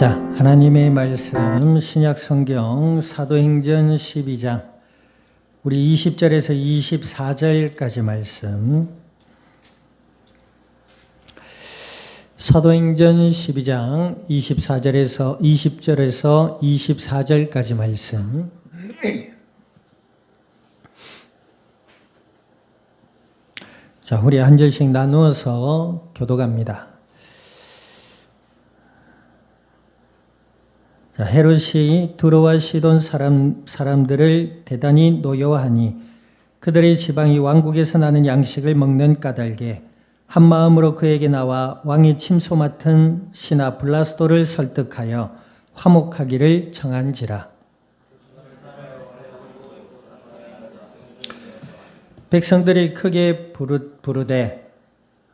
자, 하나님의 말씀 신약 성경 사도행전 12장. 우리 20절에서 24절까지 말씀. 사도행전 12장 24절에서 20절에서 24절까지 말씀. 자, 우리 한 절씩 나누어서 교도갑니다. 자, 헤롯이 두로와 시돈 사람, 사람들을 대단히 노여워하니 그들의 지방이 왕국에서 나는 양식을 먹는 까닭에 한 마음으로 그에게 나와 왕의 침소 맡은 신하 블라스도를 설득하여 화목하기를 정한지라. 백성들이 크게 부르, 부르되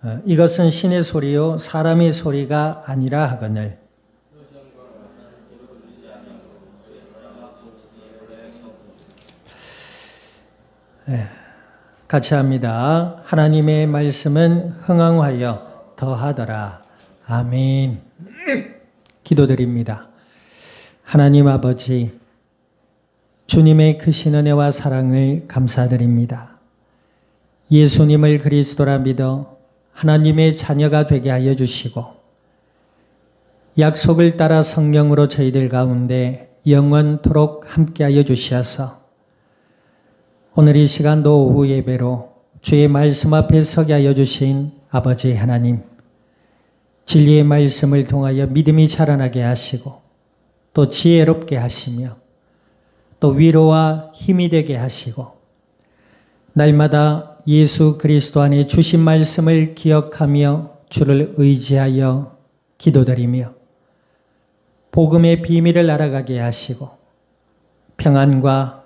어, 이것은 신의 소리요 사람의 소리가 아니라 하거늘 같이 합니다. 하나님의 말씀은 흥황하여 더하더라. 아멘. 기도드립니다. 하나님 아버지, 주님의 크신 은혜와 사랑을 감사드립니다. 예수님을 그리스도라 믿어 하나님의 자녀가 되게 하여 주시고, 약속을 따라 성령으로 저희들 가운데 영원토록 함께하여 주시어서 오늘 이 시간도 오후 예배로 주의 말씀 앞에 서게 하여 주신 아버지 하나님, 진리의 말씀을 통하여 믿음이 자라나게 하시고 또 지혜롭게 하시며 또 위로와 힘이 되게 하시고 날마다 예수 그리스도 안에 주신 말씀을 기억하며 주를 의지하여 기도드리며 복음의 비밀을 알아가게 하시고 평안과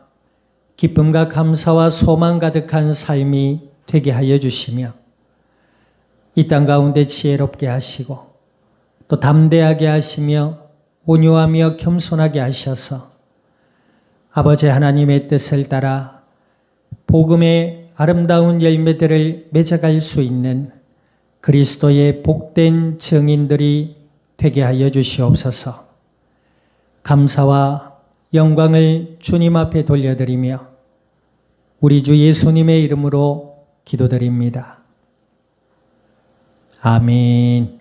기쁨과 감사와 소망 가득한 삶이 되게 하여 주시며 이 땅 가운데 지혜롭게 하시고 또 담대하게 하시며 온유하며 겸손하게 하셔서 아버지 하나님의 뜻을 따라 복음의 아름다운 열매들을 맺어갈 수 있는 그리스도의 복된 증인들이 되게 하여 주시옵소서. 감사와 영광을 주님 앞에 돌려드리며 우리 주 예수님의 이름으로 기도드립니다. 아멘.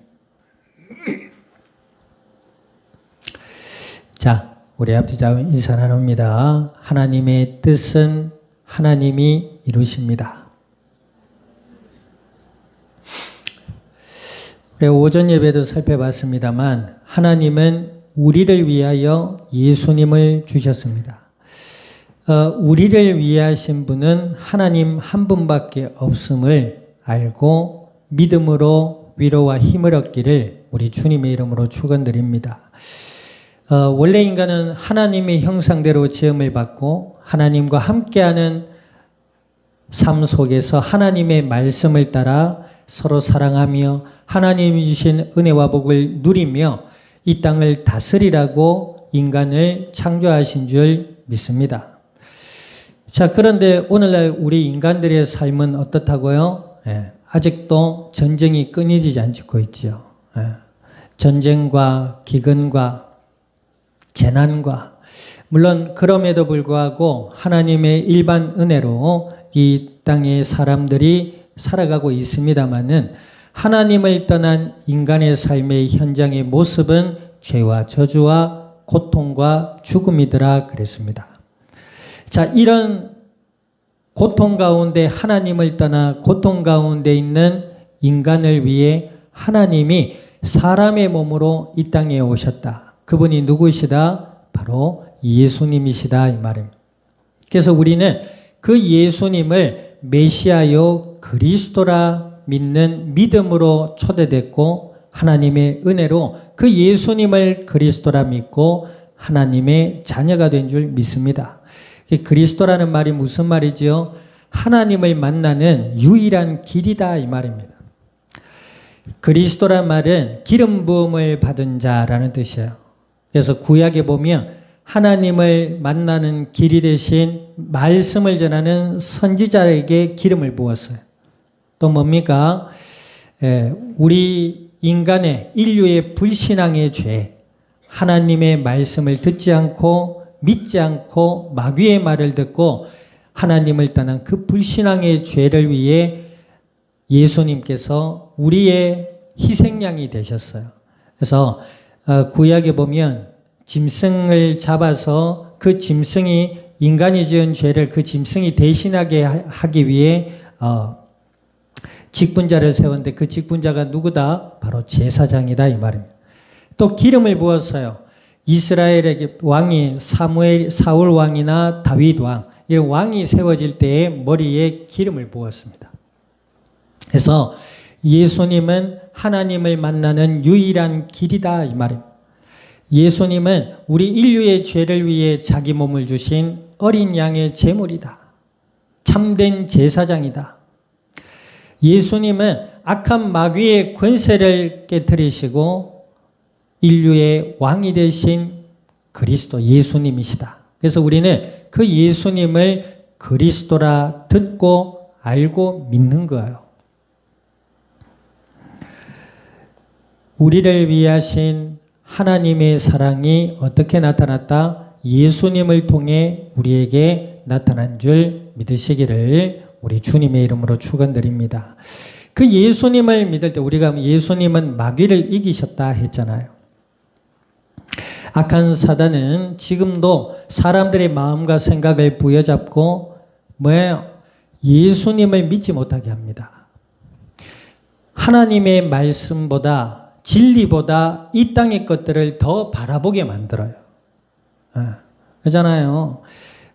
자, 우리 앞뒤자 인사 나눕니다. 하나님의 뜻은 하나님이 이루십니다. 우리 오전 예배도 살펴봤습니다만 하나님은 우리를 위하여 예수님을 주셨습니다. 어, 우리를 위하신 분은 하나님 한 분밖에 없음을 알고 믿음으로 위로와 힘을 얻기를 우리 주님의 이름으로 축원드립니다. 어, 원래 인간은 하나님의 형상대로 지음을 받고 하나님과 함께하는 삶 속에서 하나님의 말씀을 따라 서로 사랑하며 하나님이 주신 은혜와 복을 누리며 이 땅을 다스리라고 인간을 창조하신 줄 믿습니다. 자, 그런데 오늘날 우리 인간들의 삶은 어떻다고요? 예, 아직도 전쟁이 끊이지 않고 있지요. 예, 전쟁과 기근과 재난과 물론 그럼에도 불구하고 하나님의 일반 은혜로 이 땅의 사람들이 살아가고 있습니다만은 하나님을 떠난 인간의 삶의 현장의 모습은 죄와 저주와 고통과 죽음이더라 그랬습니다. 자, 이런 고통 가운데 하나님을 떠나 고통 가운데 있는 인간을 위해 하나님이 사람의 몸으로 이 땅에 오셨다. 그분이 누구시다? 바로 예수님이시다 이 말입니다. 그래서 우리는 그 예수님을 메시아요 그리스도라 믿는 믿음으로 초대됐고 하나님의 은혜로 그 예수님을 그리스도라 믿고 하나님의 자녀가 된 줄 믿습니다. 그리스도라는 말이 무슨 말이지요? 하나님을 만나는 유일한 길이다 이 말입니다. 그리스도란 말은 기름 부음을 받은 자라는 뜻이에요. 그래서 구약에 보면 하나님을 만나는 길이 대신 말씀을 전하는 선지자에게 기름을 부었어요. 또 뭡니까? 우리 인간의 인류의 불신앙의 죄, 하나님의 말씀을 듣지 않고 믿지 않고 마귀의 말을 듣고 하나님을 떠난 그 불신앙의 죄를 위해 예수님께서 우리의 희생양이 되셨어요. 그래서 어, 구약에 보면 짐승을 잡아서 그 짐승이 인간이 지은 죄를 그 짐승이 대신하게 하- 하기 위해 어, 직분자를 세웠는데 그 직분자가 누구다? 바로 제사장이다 이 말입니다. 또 기름을 부었어요. 이스라엘에게 왕이 사무엘 사울 왕이나 다윗 왕, 이 왕이 세워질 때에 머리에 기름을 부었습니다. 그래서 예수님은 하나님을 만나는 유일한 길이다 이 말입니다. 예수님은 우리 인류의 죄를 위해 자기 몸을 주신 어린 양의 제물이다. 참된 제사장이다. 예수님은 악한 마귀의 권세를 깨뜨리시고 인류의 왕이 되신 그리스도 예수님이시다. 그래서 우리는 그 예수님을 그리스도라 듣고 알고 믿는 거예요. 우리를 위하신 하나님의 사랑이 어떻게 나타났다? 예수님을 통해 우리에게 나타난 줄 믿으시기를 우리 주님의 이름으로 축원드립니다. 그 예수님을 믿을 때 우리가 예수님은 마귀를 이기셨다 했잖아요. 악한 사단은 지금도 사람들의 마음과 생각을 부여잡고 뭐예요? 예수님을 믿지 못하게 합니다. 하나님의 말씀보다 진리보다 이 땅의 것들을 더 바라보게 만들어요. 예, 그잖아요.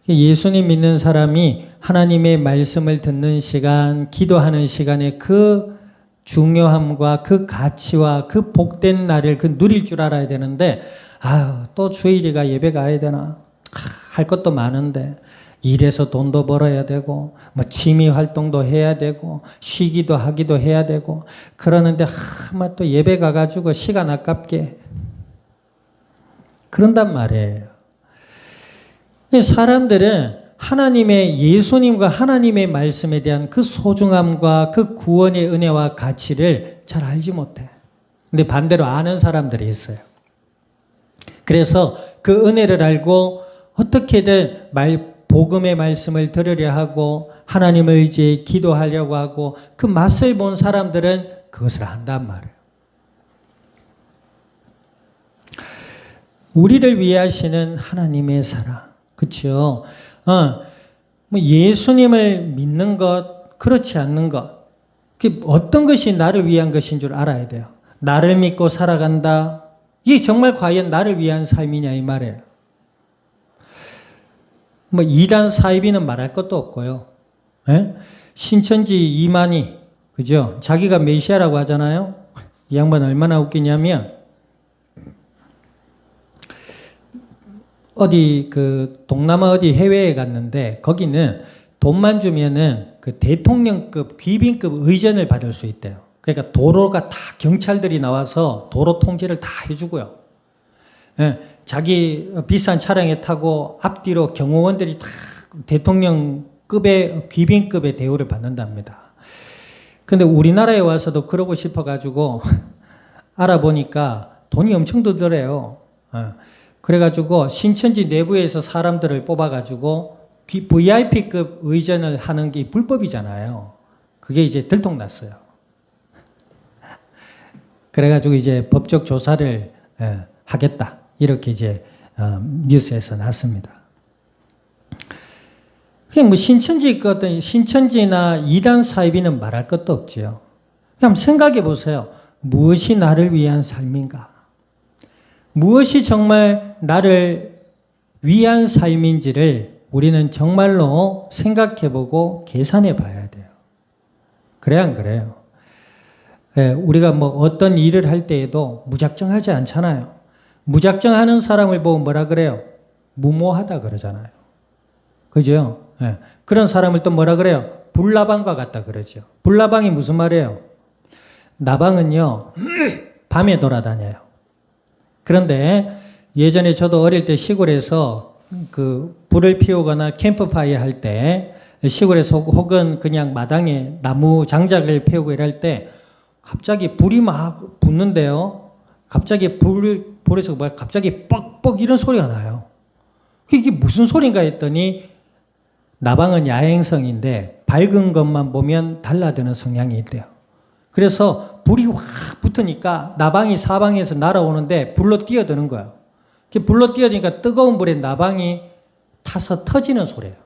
예수님 믿는 사람이 하나님의 말씀을 듣는 시간, 기도하는 시간에 그 중요함과 그 가치와 그 복된 날을 그 누릴 줄 알아야 되는데, 아유, 또 주일이가 예배 가야 되나? 아, 할 것도 많은데, 일해서 돈도 벌어야 되고, 뭐 취미 활동도 해야 되고, 쉬기도 하기도 해야 되고, 그러는데, 하마 또 예배 가가지고 시간 아깝게. 그런단 말이에요. 사람들은 하나님의 예수님과 하나님의 말씀에 대한 그 소중함과 그 구원의 은혜와 가치를 잘 알지 못해. 근데 반대로 아는 사람들이 있어요. 그래서 그 은혜를 알고 어떻게든 말, 복음의 말씀을 들으려 하고 하나님을 의지해 기도하려고 하고 그 맛을 본 사람들은 그것을 한단 말이에요. 우리를 위하시는 하나님의 사랑. 그렇죠? 어, 뭐 예수님을 믿는 것, 그렇지 않는 것. 그 어떤 것이 나를 위한 것인 줄 알아야 돼요. 나를 믿고 살아간다. 이게 정말 과연 나를 위한 삶이냐 이 말이에요. 뭐 이단 사이비는 말할 것도 없고요. 예? 신천지 이만희 그죠? 자기가 메시아라고 하잖아요. 이 양반 얼마나 웃기냐면 어디 그 동남아 어디 해외에 갔는데 거기는 돈만 주면은 그 대통령급 귀빈급 의전을 받을 수 있대요. 그러니까 도로가 다 경찰들이 나와서 도로 통제를 다 해주고요. 예, 자기 비싼 차량에 타고 앞뒤로 경호원들이 다 대통령급의 귀빈급의 대우를 받는답니다. 근데 우리나라에 와서도 그러고 싶어가지고 알아보니까 돈이 엄청 들더래요. 예. 그래가지고 신천지 내부에서 사람들을 뽑아가지고 VIP급 의전을 하는 게 불법이잖아요. 그게 이제 들통났어요. 그래가지고 이제 법적 조사를 예, 하겠다. 이렇게 이제 어, 뉴스에서 났습니다. 그게 뭐 신천지 거든 신천지나 이단 사이비는 말할 것도 없지요. 그냥 생각해 보세요. 무엇이 나를 위한 삶인가? 무엇이 정말 나를 위한 삶인지를 우리는 정말로 생각해 보고 계산해 봐야 돼요. 그래 안 그래요? 예, 우리가 뭐 어떤 일을 할 때에도 무작정 하지 않잖아요. 무작정 하는 사람을 보고 뭐라 그래요? 무모하다 그러잖아요. 그죠? 예, 그런 사람을 또 뭐라 그래요? 불나방과 같다 그러죠. 불나방이 무슨 말이에요? 나방은요, 밤에 돌아다녀요. 그런데 예전에 저도 어릴 때 시골에서 그 불을 피우거나 캠프파이어 할 때 시골에서 혹은 그냥 마당에 나무 장작을 피우고 이럴 때 갑자기 불이 막 붙는데요. 갑자기 불 불에서 뭐 갑자기 뻑뻑 이런 소리가 나요. 이게 무슨 소린가 했더니 나방은 야행성인데 밝은 것만 보면 달라드는 성향이 있대요. 그래서 불이 확 붙으니까 나방이 사방에서 날아오는데 불로 뛰어드는 거예요. 불로 뛰어드니까 뜨거운 불에 나방이 타서 터지는 소리예요.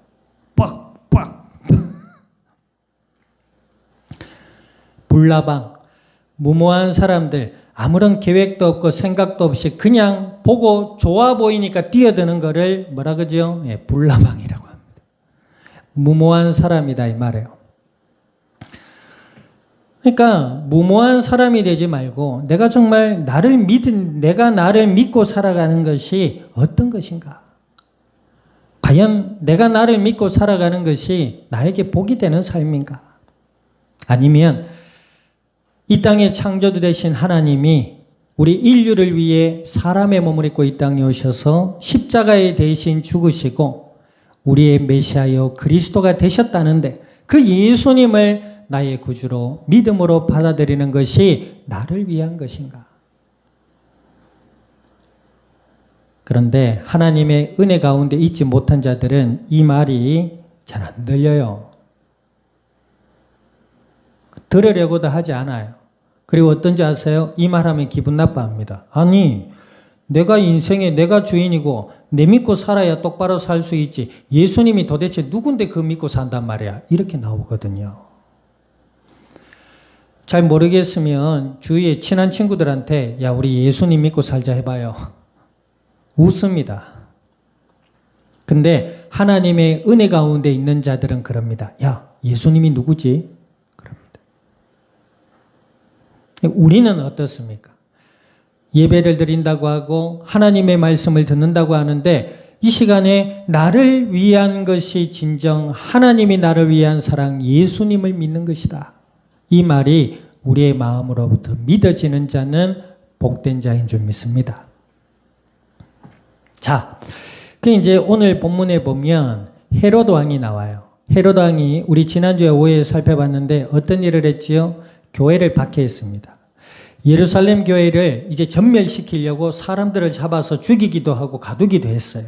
뻑뻑. 불나방. 무모한 사람들 아무런 계획도 없고 생각도 없이 그냥 보고 좋아 보이니까 뛰어드는 거를 뭐라 그러죠? 예, 불나방이라고 합니다. 무모한 사람이다 이 말이에요. 그러니까 무모한 사람이 되지 말고 내가 정말 나를 믿은 내가 나를 믿고 살아가는 것이 어떤 것인가? 과연 내가 나를 믿고 살아가는 것이 나에게 복이 되는 삶인가? 아니면 이 땅의 창조주 되신 하나님이 우리 인류를 위해 사람의 몸을 입고 이 땅에 오셔서 십자가에 대신 죽으시고 우리의 메시아여 그리스도가 되셨다는데 그 예수님을 나의 구주로 믿음으로 받아들이는 것이 나를 위한 것인가? 그런데 하나님의 은혜 가운데 있지 못한 자들은 이 말이 잘 안 들려요. 들으려고도 하지 않아요. 그리고 어떤지 아세요? 이 말하면 기분 나빠합니다. 아니, 내가 인생에 내가 주인이고 내 믿고 살아야 똑바로 살 수 있지. 예수님이 도대체 누군데 그 믿고 산단 말이야. 이렇게 나오거든요. 잘 모르겠으면 주위에 친한 친구들한테 야 우리 예수님 믿고 살자 해봐요. 웃습니다. 근데 하나님의 은혜 가운데 있는 자들은 그럽니다. 야 예수님이 누구지? 그럽니다. 우리는 어떻습니까? 예배를 드린다고 하고 하나님의 말씀을 듣는다고 하는데 이 시간에 나를 위한 것이 진정 하나님이 나를 위한 사랑 예수님을 믿는 것이다. 이 말이 우리의 마음으로부터 믿어지는 자는 복된 자인 줄 믿습니다. 자, 그 이제 오늘 본문에 보면 헤로드 왕이 나와요. 헤로드 왕이 우리 지난주에 오해 살펴봤는데 어떤 일을 했지요? 교회를 박해했습니다. 예루살렘 교회를 이제 전멸시키려고 사람들을 잡아서 죽이기도 하고 가두기도 했어요.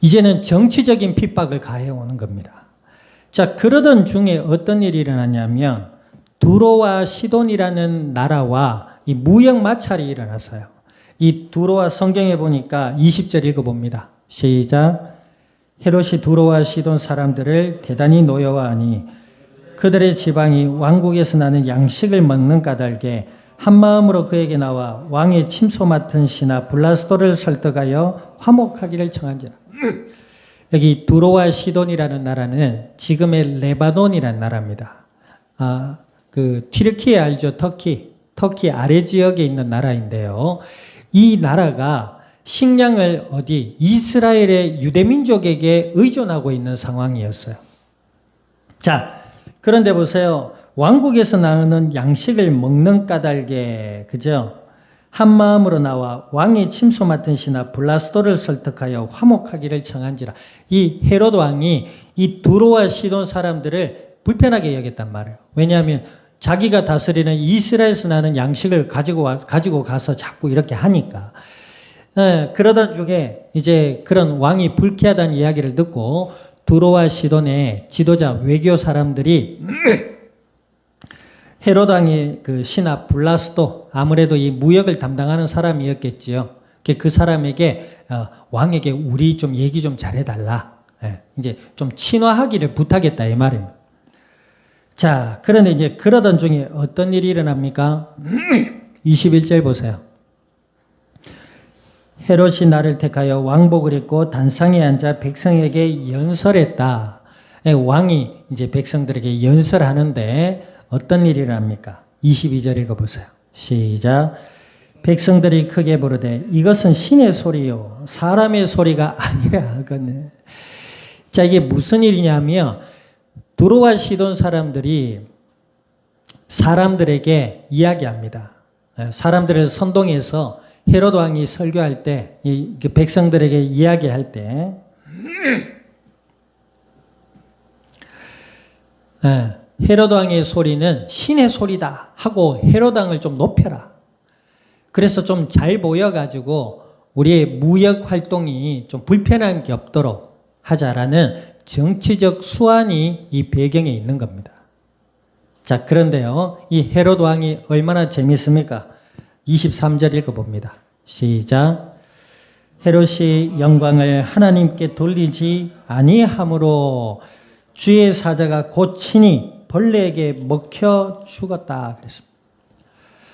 이제는 정치적인 핍박을 가해오는 겁니다. 자, 그러던 중에 어떤 일이 일어났냐면, 두로와 시돈이라는 나라와 이 무역 마찰이 일어났어요. 이 두로와 성경에 보니까 20절 읽어봅니다. 시작. 헤롯이 두로와 시돈 사람들을 대단히 노여워하니 그들의 지방이 왕국에서 나는 양식을 먹는 까닭에 한 마음으로 그에게 나와 왕의 침소 맡은 신하 블라스도를 설득하여 화목하기를 청한지라. 여기 두로와 시돈이라는 나라는 지금의 레바논이라는 나라입니다. 아, 그 튀르키예 알죠? 터키. 터키 아래 지역에 있는 나라인데요. 이 나라가 식량을 어디 이스라엘의 유대민족에게 의존하고 있는 상황이었어요. 자, 그런데 보세요. 왕국에서 나오는 양식을 먹는 까닭에, 그죠? 한 마음으로 나와 왕의 침소 맡은 신하 블라스도를 설득하여 화목하기를 청한지라. 이 헤롯 왕이 이 두로와 시돈 사람들을 불편하게 여겼단 말이에요. 왜냐하면 자기가 다스리는 이스라엘에서 나는 양식을 가지고 와, 가지고 가서 자꾸 이렇게 하니까. 예, 그러던 중에 이제 그런 왕이 불쾌하다는 이야기를 듣고 두로와 시돈의 지도자 외교 사람들이 헤로당의 그 신하 블라스도 아무래도 이 무역을 담당하는 사람이었겠지요. 그 사람에게 어, 왕에게 우리 좀 얘기 좀 잘해달라. 예, 이제 좀 친화하기를 부탁했다 이 말입니다. 자, 그런데 이제 그러던 중에 어떤 일이 일어납니까? 21절 보세요. 헤롯이 나를 택하여 왕복을 입고 단상에 앉아 백성에게 연설했다. 예, 왕이 이제 백성들에게 연설하는데 어떤 일이 일어납니까? 22절 읽어보세요. 시작. 백성들이 크게 부르되 이것은 신의 소리요. 사람의 소리가 아니라 하거늘. 자, 이게 무슨 일이냐면 두로와 시돈 사람들이 사람들에게 이야기합니다. 예, 사람들을 선동해서 헤로드 왕이 설교할 때, 이그 백성들에게 이야기할 때, 예, 헤로드 왕의 소리는 신의 소리다 하고 헤로드 왕을 좀 높여라. 그래서 좀 잘 보여가지고 우리의 무역 활동이 좀 불편함이 없도록 하자라는 정치적 수완이 이 배경에 있는 겁니다. 자, 그런데요, 이 헤롯 왕이 얼마나 재밌습니까? 23절 읽어봅니다. 시작. 헤롯이 영광을 하나님께 돌리지 아니함으로 주의 사자가 곧 친히 벌레에게 먹혀 죽었다 그랬습니다.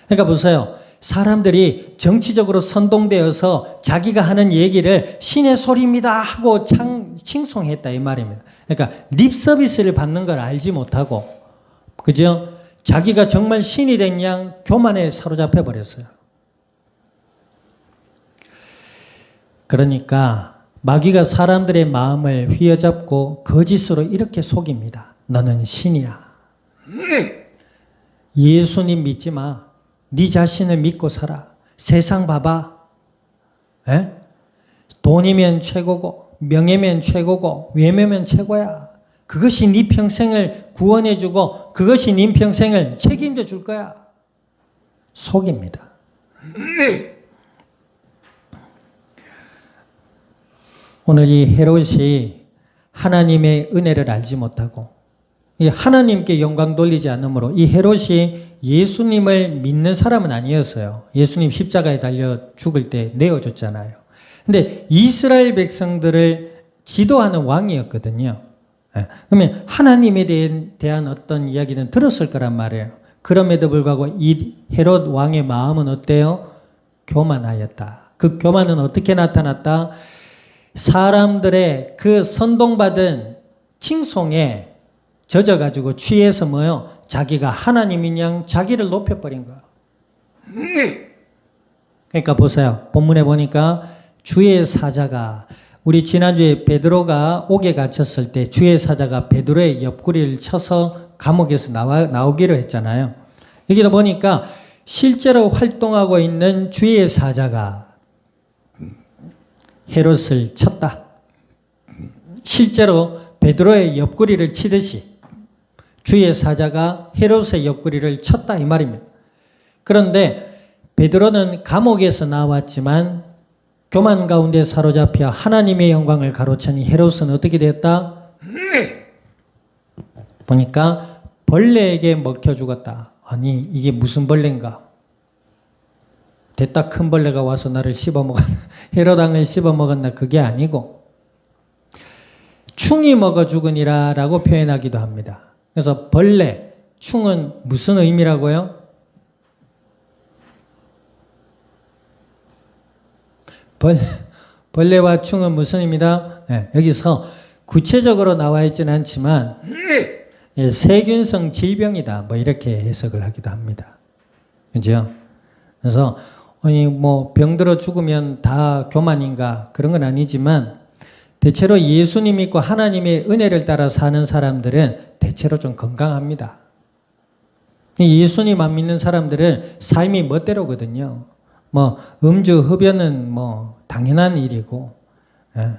그러니까 보세요. 사람들이 정치적으로 선동되어서 자기가 하는 얘기를 신의 소리입니다 하고 창, 칭송했다 이 말입니다. 그러니까 립 서비스를 받는 걸 알지 못하고 그죠? 자기가 정말 신이 된 양 교만에 사로잡혀 버렸어요. 그러니까 마귀가 사람들의 마음을 휘어잡고 거짓으로 이렇게 속입니다. 너는 신이야. 예수님 믿지 마. 네 자신을 믿고 살아. 세상 봐봐. 에? 돈이면 최고고 명예면 최고고 외모면 최고야. 그것이 네 평생을 구원해 주고 그것이 네 평생을 책임져 줄 거야. 속입니다. 오늘 이 헤롯이 하나님의 은혜를 알지 못하고 하나님께 영광 돌리지 않으므로 이 헤롯이 예수님을 믿는 사람은 아니었어요. 예수님 십자가에 달려 죽을 때 내어줬잖아요. 근데 이스라엘 백성들을 지도하는 왕이었거든요. 예. 그러면 하나님에 대한 어떤 이야기는 들었을 거란 말이에요. 그럼에도 불구하고 이 헤롯 왕의 마음은 어때요? 교만하였다. 그 교만은 어떻게 나타났다? 사람들의 그 선동받은 칭송에 젖어가지고 취해서 뭐요? 자기가 하나님인 양 자기를 높여버린 거야. 그러니까 보세요. 본문에 보니까 주의 사자가 우리 지난주에 베드로가 옥에 갇혔을 때 주의 사자가 베드로의 옆구리를 쳐서 감옥에서 나와, 나오기로 했잖아요. 여기도 보니까 실제로 활동하고 있는 주의 사자가 헤롯을 쳤다. 실제로 베드로의 옆구리를 치듯이 주의 사자가 헤롯의 옆구리를 쳤다 이 말입니다. 그런데 베드로는 감옥에서 나왔지만 교만 가운데 사로잡혀 하나님의 영광을 가로채니 헤롯은 어떻게 되었다? 보니까 벌레에게 먹혀 죽었다. 아니 이게 무슨 벌레인가? 됐다 큰 벌레가 와서 나를 씹어먹었나 헤로당을 씹어먹었나 그게 아니고 충이 먹어 죽으니라 라고 표현하기도 합니다. 그래서 벌레, 충은 무슨 의미라고요? 벌, 벌레와 충은 무슨 의미다? 네, 여기서 구체적으로 나와 있지는 않지만 예, 세균성 질병이다. 뭐 이렇게 해석을 하기도 합니다. 그죠? 그래서 아니 뭐 병들어 죽으면 다 교만인가 그런 건 아니지만 대체로 예수님 믿고 하나님의 은혜를 따라 사는 사람들은 대체로 좀 건강합니다. 예수님 안 믿는 사람들은 삶이 멋대로거든요. 뭐 음주 흡연은 뭐 당연한 일이고 예.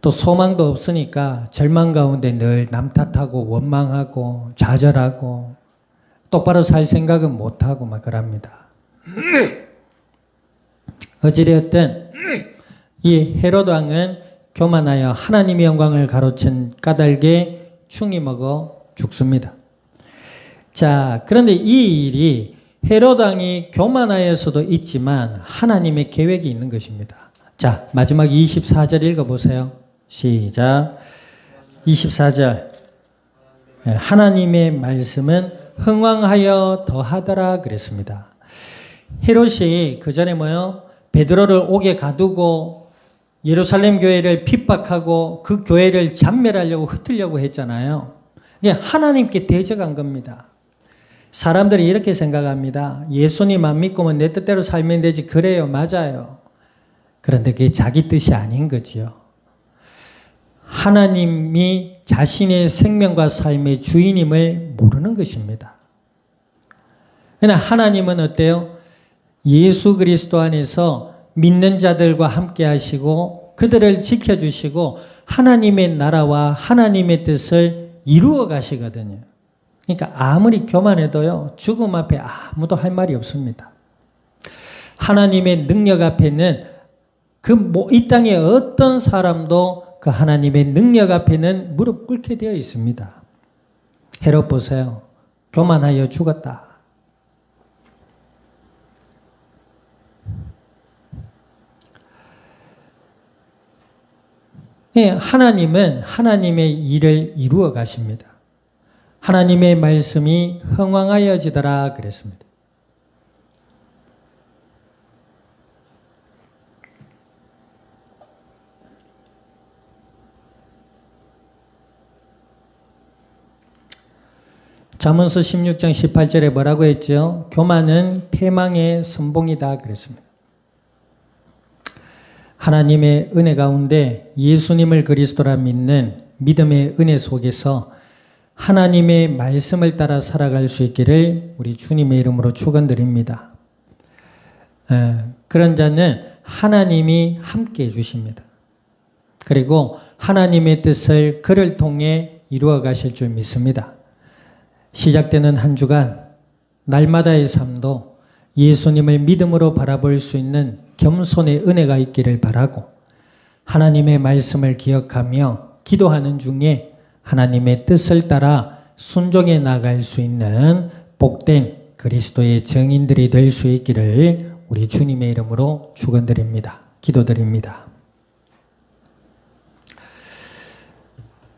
또 소망도 없으니까 절망 가운데 늘 남 탓하고 원망하고 좌절하고 똑바로 살 생각은 못하고 막 그럽니다. 어찌되었든 이 헤롯 왕은 교만하여 하나님의 영광을 가로챈 까닭에 충이 먹어 죽습니다. 자, 그런데 이 일이 헤롯 왕이 교만하여서도 있지만 하나님의 계획이 있는 것입니다. 자, 마지막 24절 읽어 보세요. 시작. 24절. 하나님의 말씀은 흥왕하여 더하더라 그랬습니다. 헤롯이 그 전에 뭐요? 베드로를 옥에 가두고 예루살렘 교회를 핍박하고 그 교회를 잔멸하려고 흩으려고 했잖아요. 하나님께 대적한 겁니다. 사람들이 이렇게 생각합니다. 예수님 안 믿고면 내 뜻대로 살면 되지. 그래요. 맞아요. 그런데 그게 자기 뜻이 아닌 거지요. 하나님이 자신의 생명과 삶의 주인임을 모르는 것입니다. 그러나 하나님은 어때요? 예수 그리스도 안에서 믿는 자들과 함께 하시고 그들을 지켜주시고 하나님의 나라와 하나님의 뜻을 이루어 가시거든요. 그러니까 아무리 교만해도요, 죽음 앞에 아무도 할 말이 없습니다. 하나님의 능력 앞에는 그 이 땅에 어떤 사람도 그 하나님의 능력 앞에는 무릎 꿇게 되어 있습니다. 헤롯 보세요. 교만하여 죽었다. 예, 하나님은 하나님의 일을 이루어 가십니다. 하나님의 말씀이 흥왕하여지더라 그랬습니다. 잠언서 16장 18절에 뭐라고 했죠? 교만은 패망의 선봉이다 그랬습니다. 하나님의 은혜 가운데 예수님을 그리스도라 믿는 믿음의 은혜 속에서 하나님의 말씀을 따라 살아갈 수 있기를 우리 주님의 이름으로 축원드립니다. 그런 자는 하나님이 함께 해 주십니다. 그리고 하나님의 뜻을 그를 통해 이루어 가실 줄 믿습니다. 시작되는 한 주간 날마다의 삶도 예수님을 믿음으로 바라볼 수 있는 겸손의 은혜가 있기를 바라고 하나님의 말씀을 기억하며 기도하는 중에 하나님의 뜻을 따라 순종해 나갈 수 있는 복된 그리스도의 증인들이 될 수 있기를 우리 주님의 이름으로 축원드립니다. 기도드립니다.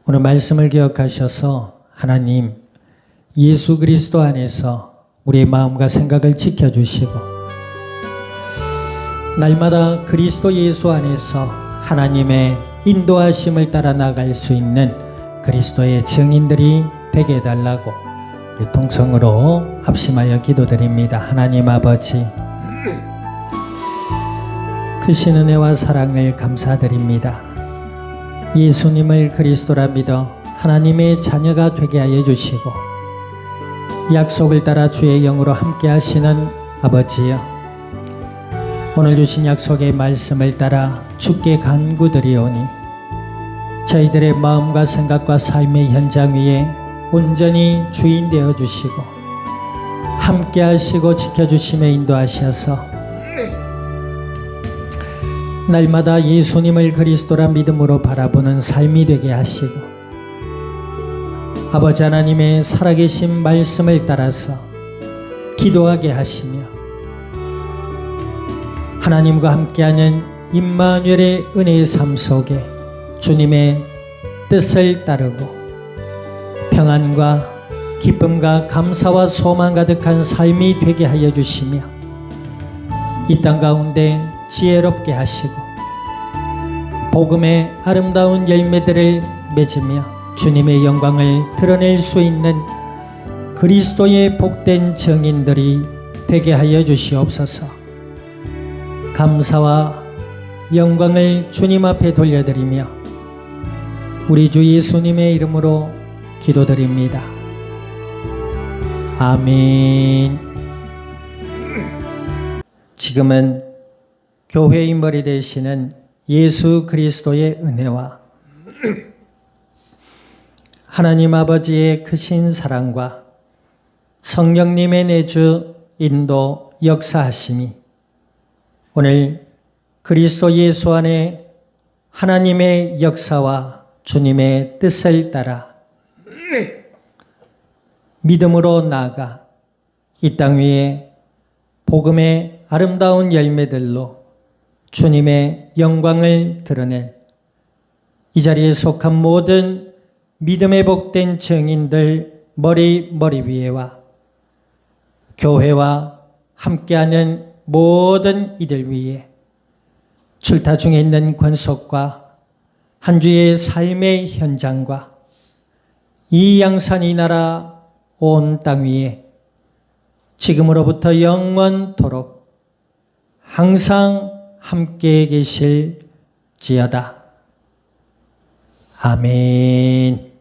오늘 말씀을 기억하셔서 하나님 예수 그리스도 안에서 우리의 마음과 생각을 지켜 주시고 날마다 그리스도 예수 안에서 하나님의 인도하심을 따라 나갈 수 있는 그리스도의 증인들이 되게 해달라고 우리 동성으로 합심하여 기도드립니다. 하나님 아버지 크신 은혜와 사랑을 감사드립니다. 예수님을 그리스도라 믿어 하나님의 자녀가 되게 하여 주시고 약속을 따라 주의 영으로 함께 하시는 아버지여 오늘 주신 약속의 말씀을 따라 주께 간구드리오니 저희들의 마음과 생각과 삶의 현장 위에 온전히 주인 되어 주시고 함께 하시고 지켜 주심에 인도하셔서 날마다 예수님을 그리스도라 믿음으로 바라보는 삶이 되게 하시고 아버지 하나님의 살아계신 말씀을 따라서 기도하게 하시며 하나님과 함께하는 임마누엘의 은혜의 삶 속에 주님의 뜻을 따르고 평안과 기쁨과 감사와 소망 가득한 삶이 되게 하여 주시며 이 땅 가운데 지혜롭게 하시고 복음의 아름다운 열매들을 맺으며 주님의 영광을 드러낼 수 있는 그리스도의 복된 증인들이 되게 하여 주시옵소서. 감사와 영광을 주님 앞에 돌려드리며 우리 주 예수님의 이름으로 기도드립니다. 아멘. 지금은 교회의 머리 되시는 예수 그리스도의 은혜와 하나님 아버지의 크신 사랑과 성령님의 내주 인도 역사하심이 오늘 그리스도 예수 안에 하나님의 역사와 주님의 뜻을 따라 믿음으로 나아가 이 땅 위에 복음의 아름다운 열매들로 주님의 영광을 드러낼 이 자리에 속한 모든 믿음에 복된 증인들 머리 머리 위에와 교회와 함께하는 모든 이들 위에 출타 중에 있는 권속과 한 주의 삶의 현장과 이 양산 이 나라 온 땅 위에 지금으로부터 영원토록 항상 함께 계실 지어다. 아멘.